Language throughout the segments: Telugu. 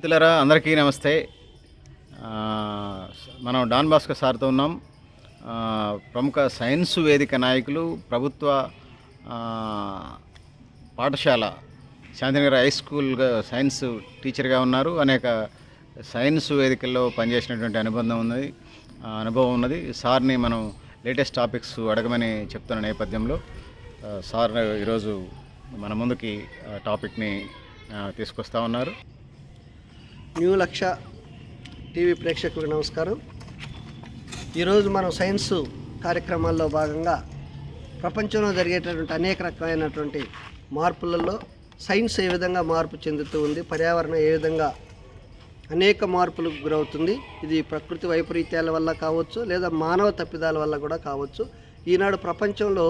మిత్రులరా అందరికీ నమస్తే. మనం డాన్ భాస్కర్ సార్తో ఉన్నాం. ప్రముఖ సైన్స్ వేదిక నాయకులు ప్రభుత్వ పాఠశాల శాంతినగర్ హై స్కూల్గా సైన్స్ టీచర్గా ఉన్నారు. అనేక సైన్స్ వేదికల్లో పనిచేసినటువంటి అనుబంధం ఉన్నది అనుభవం ఉన్నది. సార్ని మనం లేటెస్ట్ టాపిక్స్ అడగమని చెప్తున్న నేపథ్యంలో సార్ ఈరోజు మన ముందుకి టాపిక్ని తీసుకొస్తా ఉన్నారు. న్యూ లక్ష టీవీ ప్రేక్షకులకు నమస్కారం. ఈరోజు మనం సైన్స్ కార్యక్రమాల్లో భాగంగా ప్రపంచంలో జరిగేటటువంటి అనేక రకమైనటువంటి మార్పులలో సైన్స్ ఏ విధంగా మార్పు చెందుతూ ఉంది పర్యావరణం ఏ విధంగా అనేక మార్పులకు గురవుతుంది ఇది ప్రకృతి వైపరీత్యాల వల్ల కావచ్చు లేదా మానవ తప్పిదాల వల్ల కూడా కావచ్చు. ఈనాడు ప్రపంచంలో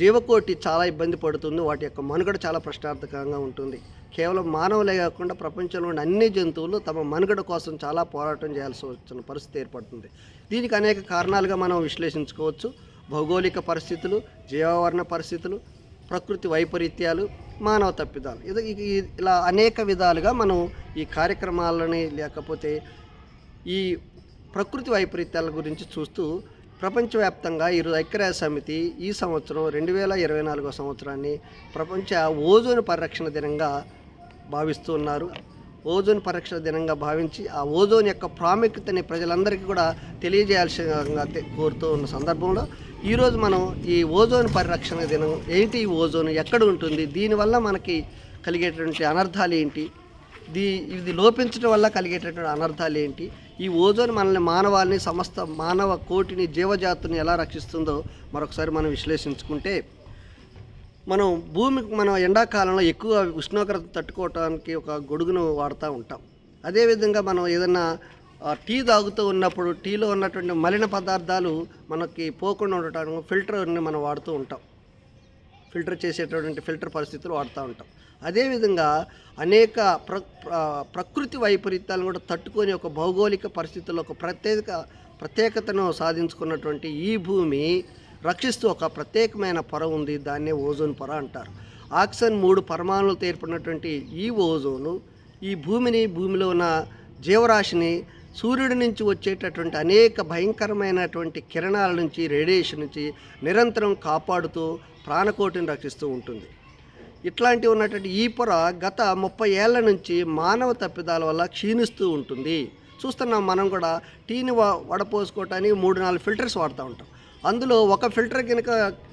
జీవకోటి చాలా ఇబ్బంది పడుతుంది వాటి యొక్క మనుగడ చాలా ప్రశ్నార్థకంగా ఉంటుంది. కేవలం మానవులే కాకుండా ప్రపంచంలోని అన్ని జంతువులు తమ మనుగడ కోసం చాలా పోరాటం చేయాల్సి వచ్చిన పరిస్థితి ఏర్పడుతుంది. దీనికి అనేక కారణాలుగా మనం విశ్లేషించుకోవచ్చు. భౌగోళిక పరిస్థితులు జీవావరణ పరిస్థితులు ప్రకృతి వైపరీత్యాలు మానవ తప్పిదాలు. ఇది ఇలా అనేక విధాలుగా మనం ఈ కార్యక్రమాలని లేకపోతే ఈ ప్రకృతి వైపరీత్యాల గురించి చూస్తూ ప్రపంచవ్యాప్తంగా ఈరోజు ఐక్యరాజ్య సమితి ఈ సంవత్సరం రెండు వేల ఇరవై నాలుగో సంవత్సరాన్ని ప్రపంచ ఓజోన్ పరిరక్షణ దినంగా భావిస్తూ ఉన్నారు. ఓజోన్ పరిరక్షణ దినంగా భావించి ఆ ఓజోన్ యొక్క ప్రాముఖ్యతని ప్రజలందరికీ కూడా తెలియజేయాల్సిందిగా కోరుతూ ఉన్న సందర్భంలో ఈరోజు మనం ఈ ఓజోన్ పరిరక్షణ దినం ఏంటి? ఈ ఓజోన్ ఎక్కడ ఉంటుంది? దీనివల్ల మనకి కలిగేటటువంటి అనర్థాలు ఏంటి? దీ ఇది లోపించడం వల్ల కలిగేటటువంటి అనర్థాలు ఏంటి? ఈ ఓజోన్ మనల్ని మానవాల్ని సమస్త మానవ కోటిని జీవజాతుని ఎలా రక్షిస్తుందో మరొకసారి మనం విశ్లేషించుకుంటే మనం భూమికి మనం ఎండాకాలంలో ఎక్కువ ఉష్ణోగ్రత తట్టుకోవటానికి ఒక గొడుగును వాడుతూ ఉంటాం. అదేవిధంగా మనం ఏదైనా టీ తాగుతూ ఉన్నప్పుడు టీలో ఉన్నటువంటి మలిన పదార్థాలు మనకి పోకుండా ఉండటానికి ఫిల్టర్ని మనం వాడుతూ ఉంటాం. ఫిల్టర్ చేసేటటువంటి ఫిల్టర్ పరిస్థితులు వాడుతూ ఉంటాం. అదేవిధంగా అనేక ప్ర ప్ర- ప్రకృతి వైపరీత్యాలను కూడా తట్టుకొని ఒక భౌగోళిక పరిస్థితుల్లో ఒక ప్రత్యేక ప్రత్యేకతను సాధించుకున్నటువంటి ఈ భూమి రక్షిస్తూ ఒక ప్రత్యేకమైన పొర ఉంది దాన్నే ఓజోన్ పొర అంటారు. ఆక్సిజన్ మూడు పరమాణులతో ఏర్పడినటువంటి ఈ ఓజోను ఈ భూమిని భూమిలో ఉన్న జీవరాశిని సూర్యుడి నుంచి వచ్చేటటువంటి అనేక భయంకరమైనటువంటి కిరణాల నుంచి రేడియేషన్ నుంచి నిరంతరం కాపాడుతూ ప్రాణకోటిని రక్షిస్తూ ఉంటుంది. ఇట్లాంటి ఉన్నటువంటి ఈ పొర గత ముప్పై ఏళ్ళ నుంచి మానవ తప్పిదాల వల్ల క్షీణిస్తూ ఉంటుంది. చూస్తున్నాం మనం కూడా టీని వ వడపోసుకోవటానికి మూడు నాలుగు ఫిల్టర్స్ వాడుతూ ఉంటాం. అందులో ఒక ఫిల్టర్ కనుక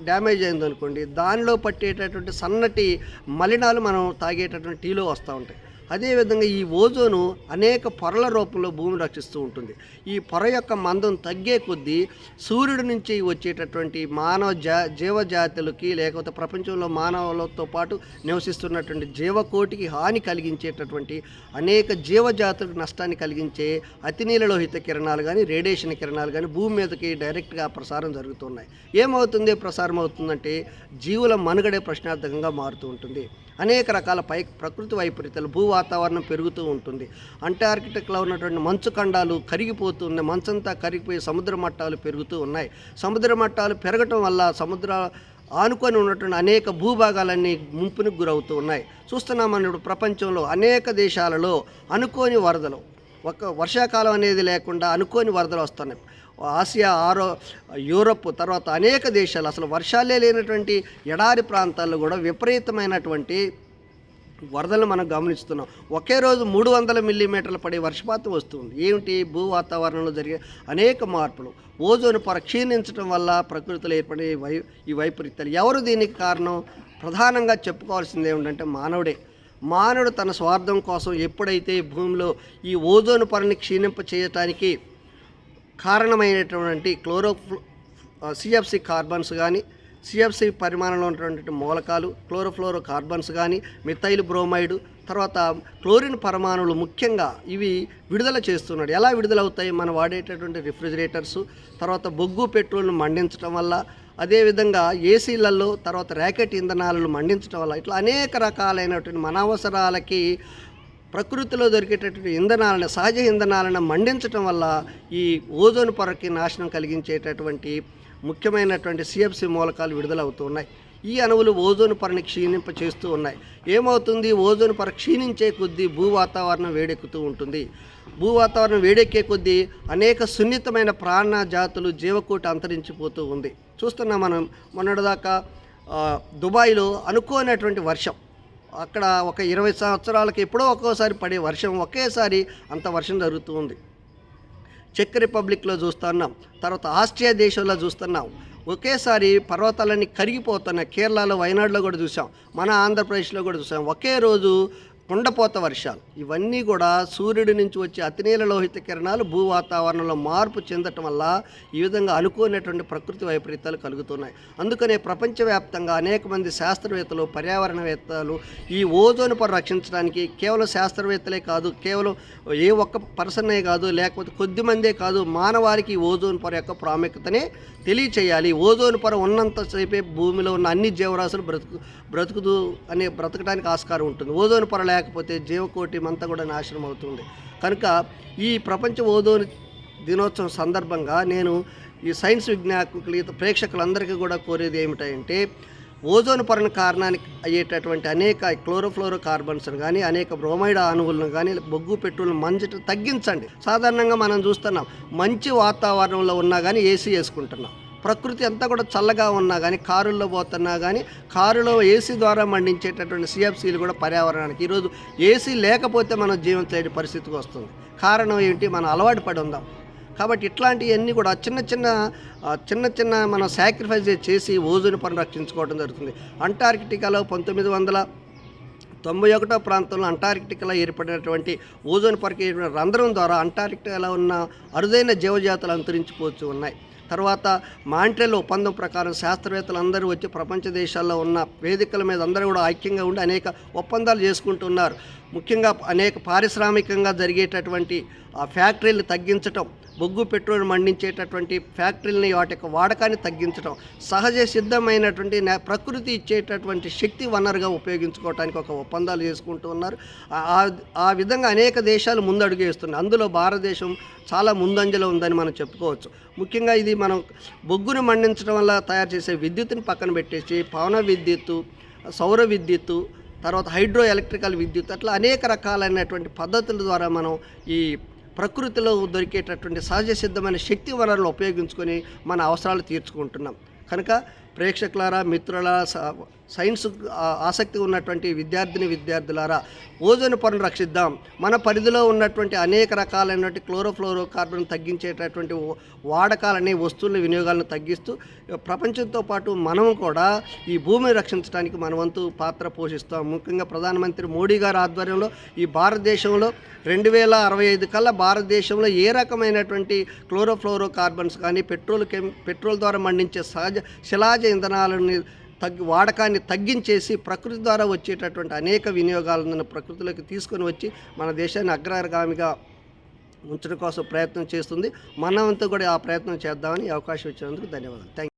డ్యామేజ్ అయింది అనుకోండి దానిలో పట్టేటటువంటి సన్నటి మలినాలు మనం తాగేటటువంటి టీలో వస్తూ ఉంటాయి. అదేవిధంగా ఈ ఓజోను అనేక పొరల రూపంలో భూమిని రక్షిస్తూ ఉంటుంది. ఈ పొర యొక్క మందం తగ్గే కొద్దీ సూర్యుడి నుంచి వచ్చేటటువంటి మానవ జా జీవజాతులకి లేకపోతే ప్రపంచంలో మానవులతో పాటు నివసిస్తున్నటువంటి జీవకోటికి హాని కలిగించేటటువంటి అనేక జీవజాతులకు నష్టాన్ని కలిగించే అతినీలలోహిత కిరణాలు కానీ రేడియేషన్ కిరణాలు కానీ భూమి మీదకి డైరెక్ట్గా ప్రసారం జరుగుతున్నాయి. ఏమవుతుంది? ప్రసారం అవుతుందంటే జీవుల మనుగడే ప్రశ్నార్థకంగా మారుతూ ఉంటుంది. అనేక రకాల పై ప్రకృతి వైపరీత్యాలు భూ వాతావరణం పెరుగుతూ ఉంటుంది. అంటార్కిటిక్లో ఉన్నటువంటి మంచు ఖండాలు కరిగిపోతూ ఉన్నాయి మంచంతా కరిగిపోయి సముద్ర మట్టాలు పెరుగుతూ ఉన్నాయి. సముద్ర మట్టాలు పెరగటం వల్ల సముద్ర ఆనుకొని ఉన్నటువంటి అనేక భూభాగాలన్నీ ముంపునికి గురవుతూ ఉన్నాయి. చూస్తున్నామని ఇప్పుడు ప్రపంచంలో అనేక దేశాలలో అనుకోని వరదలు ఒక వర్షాకాలం అనేది లేకుండా అనుకోని వరదలు వస్తున్నాయి. ఆసియా ఆరో యూరప్ తర్వాత అనేక దేశాలు అసలు వర్షాలే లేనటువంటి ఎడారి ప్రాంతాల్లో కూడా విపరీతమైనటువంటి వరదలు మనం గమనిస్తున్నాం. ఒకే రోజు మూడు వందల మిల్లీమీటర్లు పడే వర్షపాతం వస్తుంది. ఏమిటి? భూ వాతావరణంలో జరిగే అనేక మార్పులు. ఓజోన్ పొర క్షీణించడం వల్ల ప్రకృతిలో ఏర్పడే వై ఈ వైపరీత్యాలు. ఎవరు దీనికి కారణం? ప్రధానంగా చెప్పుకోవాల్సింది ఏమిటంటే మానవుడే. మానవుడు తన స్వార్థం కోసం ఎప్పుడైతే భూమిలో ఈ ఓజోన్ పొరని క్షీణింప చేయటానికి కారణమైనటువంటి క్లోరో సిఎఫ్సి కార్బన్స్ కానీ సిఎఫ్సి పరిమాణంలో ఉన్నటువంటి మూలకాలు క్లోరోఫ్లోరో కార్బన్స్ కానీ మిథైల్ బ్రోమైడ్ తర్వాత క్లోరిన్ పరమాణువులు ముఖ్యంగా ఇవి విడుదల చేస్తున్నాడు. ఎలా విడుదలవుతాయి? మనం వాడేటటువంటి రిఫ్రిజిరేటర్స్ తర్వాత బొగ్గు పెట్రోల్ను మండించడం వల్ల అదేవిధంగా ఏసీలలో తర్వాత ర్యాకెట్ ఇంధనాలను మండించడం వల్ల ఇట్లా అనేక రకాలైనటువంటి మన అవసరాలకి ప్రకృతిలో దొరికేటటువంటి ఇంధనాలను సహజ ఇంధనాలను మండించటం వల్ల ఈ ఓజోన్ పొరకి నాశనం కలిగించేటటువంటి ముఖ్యమైనటువంటి సిఎఫ్సి మూలకాలు విడుదలవుతున్నాయి ఈ అణువులు ఓజోన్ పొరని క్షీణింప చేస్తూ ఉన్నాయి. ఏమవుతుంది? ఓజోన్ పొర క్షీణించే కొద్దీ భూ వాతావరణం వేడెక్కుతూ ఉంటుంది. భూ వాతావరణం వేడెక్కే కొద్దీ అనేక సున్నితమైన ప్రాణ జాతులు జీవకోటి అంతరించిపోతూ ఉంది. చూస్తున్నాం మనం మొన్నటిదాకా దుబాయ్లో అనుకోనటువంటి వర్షం. అక్కడ ఒక ఇరవై సంవత్సరాలకి ఎప్పుడో ఒక్కోసారి పడే వర్షం ఒకేసారి అంత వర్షం జరుగుతూ ఉంది. చెక్ రిపబ్లిక్లో చూస్తున్నాం తర్వాత ఆస్ట్రియా దేశంలో చూస్తున్నాం. ఒకేసారి పర్వతాలన్నీ కరిగిపోతున్నాయి. కేరళలో వయనాడులో కూడా చూసాం. మన ఆంధ్రప్రదేశ్లో కూడా చూసాం. ఒకే రోజు కుండపోత వర్షాలు. ఇవన్నీ కూడా సూర్యుడి నుంచి వచ్చే అతినీల లోహిత కిరణాలు భూ వాతావరణంలో మార్పు చెందటం వల్ల ఈ విధంగా అనుకోనటువంటి ప్రకృతి వైపరీత్యాలు కలుగుతున్నాయి. అందుకనే ప్రపంచవ్యాప్తంగా అనేక మంది శాస్త్రవేత్తలు పర్యావరణవేత్తలు ఈ ఓజోన్ పొర రక్షించడానికి కేవలం శాస్త్రవేత్తలే కాదు కేవలం ఏ ఒక్క పర్సనే కాదు లేకపోతే కొద్ది మందే కాదు మానవారికి ఈ ఓజోన్ పొర యొక్క ప్రాముఖ్యతని తెలియచేయాలి. ఓజోన్ పొర ఉన్నంతసేపే భూమిలో ఉన్న అన్ని జీవరాశులు బ్రతుకు బ్రతుకుదు అనే బ్రతకడానికి ఆస్కారం ఉంటుంది. ఓజోన్ పొర లేకపోతే జీవకోటి అంతా కూడా నాశనం అవుతుంది. కనుక ఈ ప్రపంచ ఓదోని దినోత్సవం సందర్భంగా నేను ఈ సైన్స్ విజ్ఞాకులు ప్రేక్షకులందరికీ కూడా కోరేది ఏమిటంటే ఓజోన్ పరణ కారణానికి అయ్యేటటువంటి అనేక క్లోరోఫ్లోరో కార్బన్స్ను కానీ అనేక బ్రోమైడ్ అణువులను కానీ బొగ్గు పెట్రోల్ మంచి తగ్గించండి. సాధారణంగా మనం చూస్తున్నాం మంచి వాతావరణంలో ఉన్నా కానీ ఏసీ వేసుకుంటున్నాం. ప్రకృతి అంతా కూడా చల్లగా ఉన్నా కానీ కారుల్లో పోతున్నా కానీ కారులో ఏసీ ద్వారా మండించేటటువంటి సిఎఫ్సీలు కూడా పర్యావరణానికి. ఈరోజు ఏసీ లేకపోతే మనం జీవించలేని పరిస్థితికి వస్తుంది. కారణం ఏంటి మనం అలవాటు పడి ఉందాం. కాబట్టి ఇట్లాంటివన్నీ కూడా చిన్న చిన్న చిన్న చిన్న మనం సాక్రిఫైస్ చేసి ఓజోన్ పని రక్షించుకోవడం జరుగుతుంది. అంటార్కిటికాలో పంతొమ్మిది వందల తొంభై ఒకటో ప్రాంతంలో అంటార్కిటికలో ఏర్పడినటువంటి ఓజోన్ పొరకి ఏర్పడిన రంధ్రం ద్వారా అంటార్కిటికలో ఉన్న అరుదైన జీవజాతులు అంతరించిపోతూ ఉన్నాయి. తర్వాత మాంట్రెల్ ఒప్పందం ప్రకారం శాస్త్రవేత్తలు అందరూ వచ్చి ప్రపంచ దేశాల్లో ఉన్న వేదికల మీద అందరూ కూడా ఐక్యంగా ఉండి అనేక ఒప్పందాలు చేసుకుంటున్నారు. ముఖ్యంగా అనేక పారిశ్రామికంగా జరిగేటటువంటి ఆ ఫ్యాక్టరీలు తగ్గించటం బొగ్గు పెట్రోల్ మండించేటటువంటి ఫ్యాక్టరీలని వాటి యొక్క వాడకాన్ని తగ్గించడం సహజ సిద్ధమైనటువంటి ప్రకృతి ఇచ్చేటటువంటి శక్తి వనరుగా ఉపయోగించుకోవడానికి ఒక ఒప్పందాలు చేసుకుంటూ ఉన్నారు. ఆ- ఆ- ఆ విధంగా అనేక దేశాలు ముందడుగు వేస్తున్నాయి. అందులో భారతదేశం చాలా ముందంజలో ఉందని మనం చెప్పుకోవచ్చు. ముఖ్యంగా ఇది మనం బొగ్గును మండించడం వల్ల తయారు చేసే విద్యుత్తుని పక్కన పెట్టేసి పవన విద్యుత్తు సౌర విద్యుత్తు తర్వాత హైడ్రో ఎలక్ట్రికల్ విద్యుత్ అట్లా అనేక రకాలైనటువంటి పద్ధతుల ద్వారా మనం ఈ ప్రకృతిలో దొరికేటటువంటి సహజ సిద్ధమైన శక్తి వనరులు ఉపయోగించుకొని మన అవసరాలు తీర్చుకుంటున్నాం. కనుక ప్రేక్షకులారా మిత్రుల స- సైన్స్ ఆసక్తి ఉన్నటువంటి విద్యార్థిని విద్యార్థులారా ఓజోన్ పొరను రక్షిద్దాం. మన పరిధిలో ఉన్నటువంటి అనేక రకాలైనటువంటి క్లోరోఫ్లోరో కార్బన్ తగ్గించేటటువంటి వాడకాలని వస్తువుల వినియోగాలను తగ్గిస్తూ ప్రపంచంతో పాటు మనం కూడా ఈ భూమిని రక్షించడానికి మన వంతు పాత్ర పోషిస్తాం. ముఖ్యంగా ప్రధానమంత్రి మోడీ గారి ఆధ్వర్యంలో ఈ భారతదేశంలో రెండు వేల అరవై ఐదు కల్లా భారతదేశంలో ఏ రకమైనటువంటి క్లోరోఫ్లోరో కార్బన్స్ కానీ పెట్రోల్ కెమి పెట్రోల్ ద్వారా మండించే సహజ శిలాజ ఇంధనాలని తగ్గి వాడకాన్ని తగ్గించేసి ప్రకృతి ద్వారా వచ్చేటటువంటి అనేక వినియోగాలను ప్రకృతిలోకి తీసుకొని వచ్చి మన దేశాన్ని అగ్రగామిగా ఉంచడం కోసం ప్రయత్నం చేస్తుంది. మనమంతా కూడా ఆ ప్రయత్నం చేద్దామని అవకాశం ఇచ్చినందుకు ధన్యవాదాలు. థ్యాంక్